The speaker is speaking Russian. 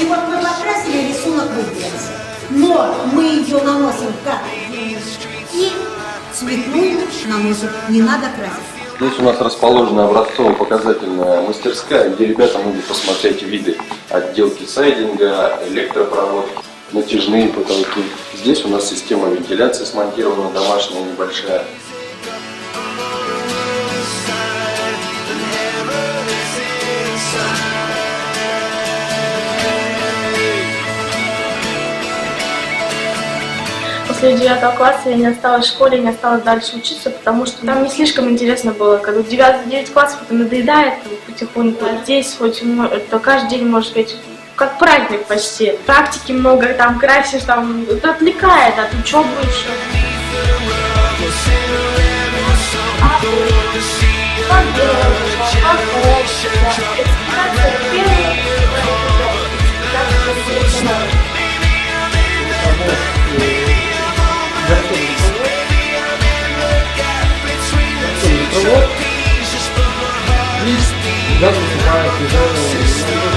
И вот мы покрасили, рисунок выделился. Но мы ее наносим как и цветную наносим. Не надо красить. Здесь у нас расположена образцово-показательная мастерская, где ребята могут посмотреть виды отделки сайдинга, электропроводки, натяжные потолки. Здесь у нас система вентиляции смонтирована, домашняя небольшая. После девятого класса я не осталась в школе, не осталась дальше учиться, потому что там не слишком интересно было. Когда 9, 9 классов это надоедает потихоньку. А Здесь хоть это каждый день, может быть, как праздник почти. Практики много, там красишь, там это отвлекает от учебы еще. А как Güzel bir şey gayet güzel.